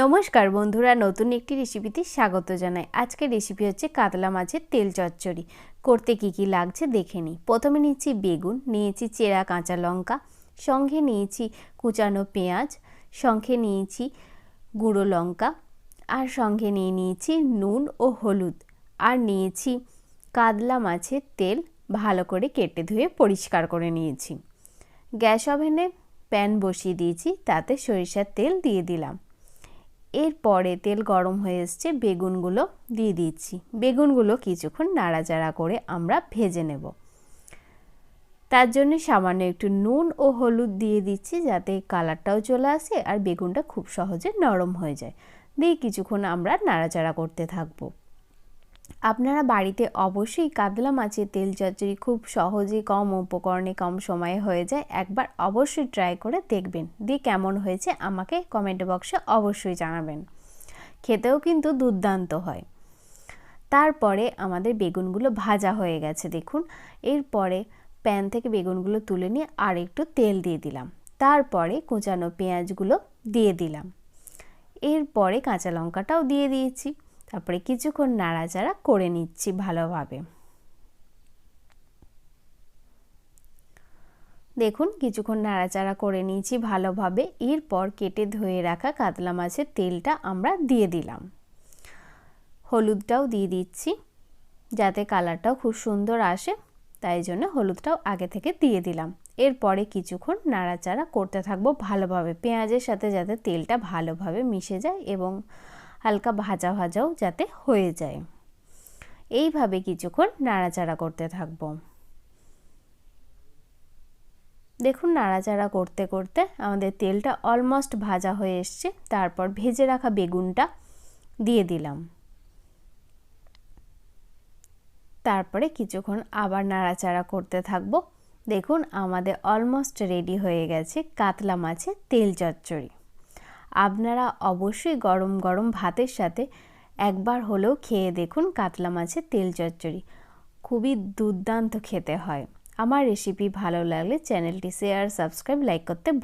নমস্কার বন্ধুরা, নতুন একটি রেসিপিতে স্বাগত জানাই। আজকের রেসিপি হচ্ছে কাতলা মাছের তেল চচ্চড়ি। করতে কি কি লাগছে দেখে নিই। প্রথমে নিচ্ছি বেগুন, নিয়েছি চেরা কাঁচা লঙ্কা, সঙ্গে নিয়েছি কুচানো পেঁয়াজ, সঙ্গে নিয়েছি গুঁড়ো লঙ্কা, আর সঙ্গে নিয়ে নিয়েছি নুন ও হলুদ। আর নিয়েছি কাতলা মাছের তেল ভালো করে কেটে ধুয়ে পরিষ্কার করে নিয়েছি। গ্যাস ওভেনে প্যান বসিয়ে দিয়েছি, তাতে সরিষার তেল দিয়ে দিলাম। এরপরে তেল গরম হয়ে এসছে, বেগুনগুলো দিয়ে দিচ্ছি। বেগুনগুলো কিছুক্ষণ নাড়াচাড়া করে আমরা ভেজে নেব। তার জন্য সামান্য একটু নুন ও হলুদ দিয়ে দিচ্ছি যাতে কালারটাও চলে আসে আর বেগুনটা খুব সহজে নরম হয়ে যায়। দিয়ে কিছুক্ষণ আমরা নাড়াচাড়া করতে থাকব। আপনারা বাড়িতে অবশ্যই কাতলা মাছের তেল চচ্চড়ি খুব সহজে কম উপকরণে কম সময়ে হয়ে যায়। একবার অবশ্যই ট্রাই করে দেখবেন। দিয়ে কেমন হয়েছে আমাকে কমেন্ট বক্সে অবশ্যই জানাবেন। খেতেও কিন্তু দুর্দান্ত হয়। তারপরে আমাদের বেগুনগুলো ভাজা হয়ে গেছে দেখুন। এরপরে প্যান থেকে বেগুনগুলো তুলে নিয়ে আর একটু তেল দিয়ে দিলাম। তারপরে কোচানো পেঁয়াজগুলো দিয়ে দিলাম। এরপরে কাঁচা লঙ্কাটাও দিয়ে দিয়েছি। তারপরে কিছুক্ষণ নাড়াচাড়া করে নিচ্ছি ভালোভাবে। দেখুন, কিছুক্ষণ নাড়াচাড়া করে নিয়েছি ভালোভাবে। এরপর কেটে ধুয়ে রাখা কাতলা মাছের তেলটা আমরা দিয়ে দিলাম। হলুদটাও দিয়ে দিচ্ছি, যাতে কালারটাও খুব সুন্দর আসে। তাই জন্য হলুদটাও আগে থেকে দিয়ে দিলাম। এরপরে কিছুক্ষণ নাড়াচাড়া করতে থাকব ভালোভাবে। পেঁয়াজের সাথে যাতে তেলটা ভালোভাবে মিশে যায় এবং হালকা ভাজা ভাজাও যাতে হয়ে যায়। এইভাবে কিছুক্ষণ নাড়াচাড়া করতে থাকব। দেখুন নাড়াচাড়া করতে করতে আমাদের তেলটা অলমোস্ট ভাজা হয়ে এসছে, তারপর ভেজে রাখা বেগুনটা দিয়ে দিলাম। তারপরে কিছুক্ষণ আবার নাড়াচাড়া করতে থাকব। দেখুন আমাদের অলমোস্ট রেডি হয়ে গেছে কাতলা মাছের তেল চচ্চড়ি। আপনারা অবশ্যই গরম গরম ভাতের সাথে একবার হলেও খেয়ে দেখুন কাতলা মাছের তেল চচ্চড়ি। খুবই দুর্দান্ত খেতে হয়। আমার রেসিপি ভালো লাগলে চ্যানেলটি শেয়ার সাবস্ক্রাইব লাইক করতে